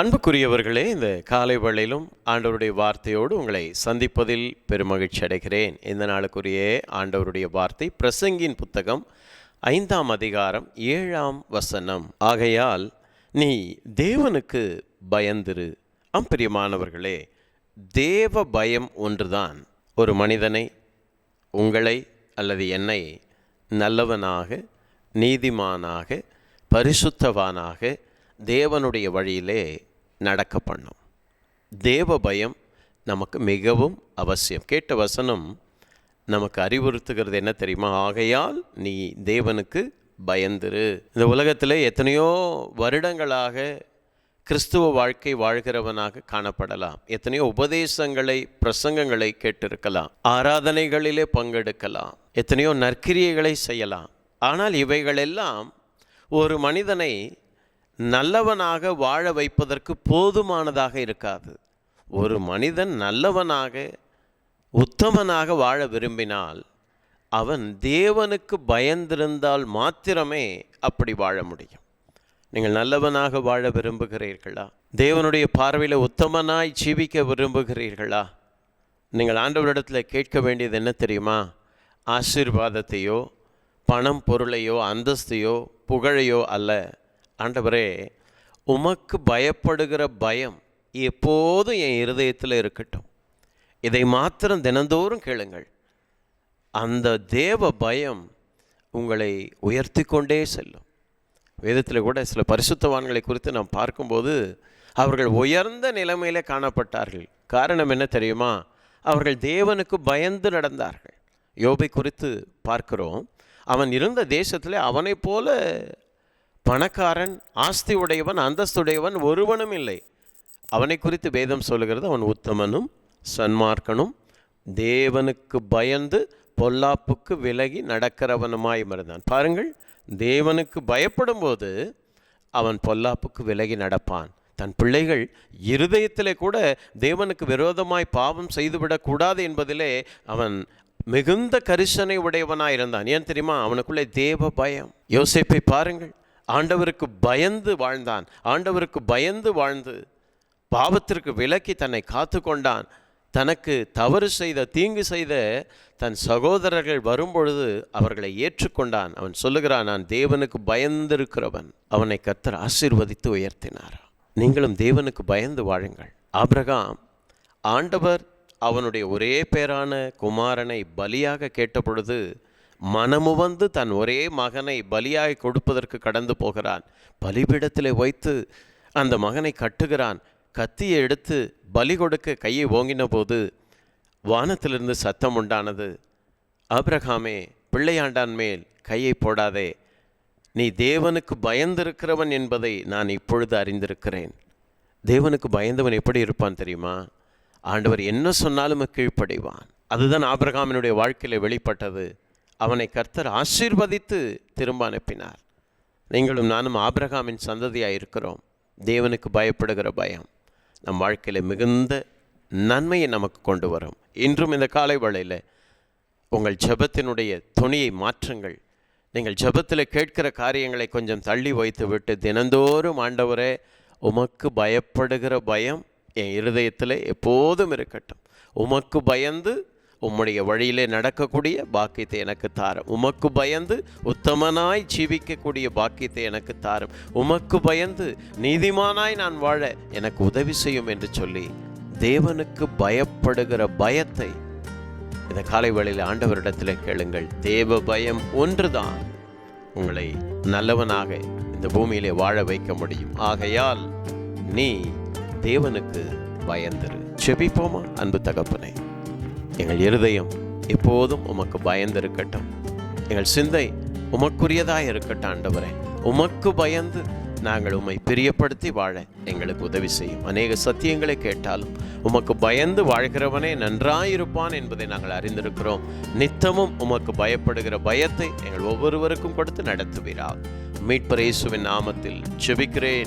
அன்புக்குரியவர்களே இந்த காலை வேளையிலும் ஆண்டவருடைய வார்த்தையோடு உங்களை சந்திப்பதில் பெருமகிழ்ச்சி அடைகிறேன். இந்த நாளுக்குரிய ஆண்டவருடைய வார்த்தை பிரசங்கின் புத்தகம் ஐந்தாம் அதிகாரம் ஏழாம் வசனம். ஆகையால் நீ தேவனுக்கு பயந்திரு. ஆம் பிரியமானவர்களே தேவ பயம் ஒன்றுதான். ஒரு மனிதனை உங்களை அல்லது என்னை நல்லவனாக நீதிமானாக பரிசுத்தவானாக தேவனுடைய வழியிலே நடக்க பண்ணும். தேவ பயம் நமக்கு மிகவும் அவசியம். கேட்ட வசனம் நமக்கு அறிவுறுத்துகிறது என்ன தெரியுமா? ஆகையால் நீ தேவனுக்கு பயந்துரு. இந்த உலகத்தில் எத்தனையோ வருடங்களாக கிறிஸ்துவ வாழ்க்கை வாழ்கிறவனாக காணப்படலாம். எத்தனையோ உபதேசங்களை பிரசங்கங்களை கேட்டிருக்கலாம். ஆராதனைகளிலே பங்கெடுக்கலாம். எத்தனையோ நற்கிரியைகளை செய்யலாம். ஆனால் இவைகளெல்லாம் ஒரு மனிதனை நல்லவனாக வாழ வைப்பதற்கு போதுமானதாக இருக்காது. ஒரு மனிதன் நல்லவனாக உத்தமனாக வாழ விரும்பினால் அவன் தேவனுக்கு பயந்திருந்தால் மாத்திரமே அப்படி வாழ முடியும். நீங்கள் நல்லவனாக வாழ விரும்புகிறீர்களா? தேவனுடைய பார்வையில் உத்தமனாய் ஜீவிக்க விரும்புகிறீர்களா? நீங்கள் ஆண்டவரிடத்தில் கேட்க வேண்டியது என்ன தெரியுமா? ஆசீர்வாதத்தையோ பணம் பொருளையோ அந்தஸ்தையோ புகழையோ அல்ல. ஆண்டவரே உமக்கு பயப்படுகிற பயம் எப்போதும் என் இருதயத்தில் இருக்கட்டும். இதை மாத்திரம் தினந்தோறும் கேளுங்கள். அந்த தேவ பயம் உங்களை உயர்த்தி கொண்டே செல்லும். வேதத்தில் கூட சில பரிசுத்தவான்களை குறித்து நாம் பார்க்கும்போது அவர்கள் உயர்ந்த நிலைமையிலே காணப்பட்டார்கள். காரணம் என்ன தெரியுமா? அவர்கள் தேவனுக்கு பயந்து நடந்தார்கள். யோபை குறித்து பார்க்கிறோம். அவன் இருந்த தேசத்தில் அவனைப் போல பணக்காரன் ஆஸ்தி உடையவன் அந்தஸ்துடையவன் ஒருவனும் இல்லை. அவனை குறித்து வேதம் சொல்லுகிறது அவன் உத்தமனும் சன்மார்க்கனும் தேவனுக்கு பயந்து பொல்லாப்புக்கு விலகி நடக்கிறவனுமாய் இருந்தான் பாருங்கள் தேவனுக்கு பயப்படும் போது அவன் பொல்லாப்புக்கு விலகி நடப்பான். தன் பிள்ளைகள் இருதயத்திலே கூட தேவனுக்கு விரோதமாய் பாவம் செய்துவிடக்கூடாது என்பதிலே அவன் மிகுந்த கரிசனை உடையவனாக இருந்தான். ஏன் தெரியுமா? அவனுக்குள்ளே தேவ பயம். யோசிப்பை பாருங்கள். ஆண்டவருக்கு பயந்து வாழ்ந்தான். ஆண்டவருக்கு பயந்து வாழ்ந்து பாவத்திற்கு விலக்கி தன்னை காத்து கொண்டான் தனக்கு தவறு செய்த தீங்கு செய்த தன் சகோதரர்கள் வரும்பொழுது அவர்களை ஏற்றுக்கொண்டான். அவன் சொல்லுகிறான் நான் தேவனுக்கு பயந்திருக்கிறவன். அவனை கர்த்தர் ஆசீர்வதித்து உயர்த்தினார். நீங்களும் தேவனுக்கு பயந்து வாழுங்கள். ஆபிரகாம் ஆண்டவர் அவனுடைய ஒரே பேரான குமாரனை பலியாக கேட்டபொழுது மனமுவந்து தன் ஒரே மகனை பலியாக கொடுப்பதற்கு கடந்து போகிறான். பலிபீடத்திலே வைத்து அந்த மகனை கட்டுகிறான். கத்தியை எடுத்து பலி கொடுக்க கையை ஓங்கின போது வானத்திலிருந்து சத்தம் உண்டானது. ஆபிரகாமே பிள்ளையாண்டான் மேல் கையை போடாதே. நீ தேவனுக்கு பயந்திருக்கிறவன் என்பதை நான் இப்பொழுது அறிந்திருக்கிறேன். தேவனுக்கு பயந்தவன் எப்படி இருப்பான் தெரியுமா? ஆண்டவர் என்ன சொன்னாலும் கீழ்ப்படைவான். அதுதான் ஆபிரகாமினுடைய வாழ்க்கையில் வெளிப்பட்டது. அவனை கர்த்தர் ஆசீர்வதித்து திரும்ப அனுப்பினார். நீங்களும் நானும் ஆபிரகாமின் சந்ததியாக இருக்கிறோம் தேவனுக்கு பயப்படுகிற பயம். நம் வாழ்க்கையில் மிகுந்த நன்மையை நமக்கு கொண்டு வரும். இன்றும் இந்த காலை வேளையில் உங்கள் ஜெபத்தினுடைய துணியை மாற்றுங்கள். நீங்கள் ஜெபத்தில் கேட்கிற காரியங்களை கொஞ்சம் தள்ளி வைத்து விட்டு தினந்தோறும் ஆண்டவரே உமக்கு பயப்படுகிற பயம் என் இருதயத்தில் எப்போதும் இருக்கட்டும். உமக்கு பயந்து உம்முடைய வழியிலே நடக்கக்கூடிய பாக்கியத்தை எனக்கு தாரும். உமக்கு பயந்து உத்தமனாய் ஜீவிக்கக்கூடிய பாக்கியத்தை எனக்கு தாரும். உமக்கு பயந்து நீதிமானாய் நான் வாழ எனக்கு உதவி செய்யும் என்று சொல்லி தேவனுக்கு பயப்படுகிற பயத்தை இந்த காலை வேளையில் ஆண்டவரிடத்தில் கேளுங்கள். தேவ பயம் ஒன்றுதான் உங்களை நல்லவனாக இந்த பூமியிலே வாழ வைக்க முடியும். ஆகையால் நீ தேவனுக்கு பயந்திரு. செபிப்போமா அன்பு தகப்பனை. எங்கள் இருதயம் எப்போதும் உமக்கு பயந்திருக்கட்டும். எங்கள் சிந்தை உமக்குரியதாக இருக்கட்டும் ஆண்டவரே. உமக்கு பயந்து நாங்கள் உம்மை பிரியப்படுத்தி வாழ எங்களுக்கு உதவி செய்யும். அநேக சத்தியங்களை கேட்டாலும் உமக்கு பயந்து வாழ்கிறவனே நன்றாயிருப்பான் என்பதை நாங்கள் அறிந்திருக்கிறோம். நித்தமும் உமக்கு பயப்படுகிற பயத்தை எங்கள் ஒவ்வொருவருக்கும் கொடுத்து நடத்துவீரா. மீட்பர் இயேசுவின் நாமத்தில் செபிக்கிறேன்.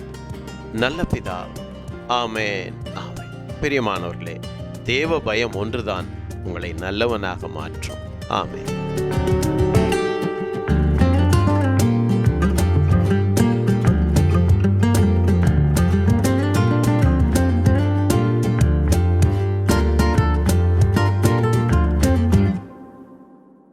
நல்ல பிதா. ஆமேன். ஆமேன். பிரியமானவர்களே தேவ பயம் ஒன்றுதான். உங்களை நல்லவனாக மாற்றும். ஆமே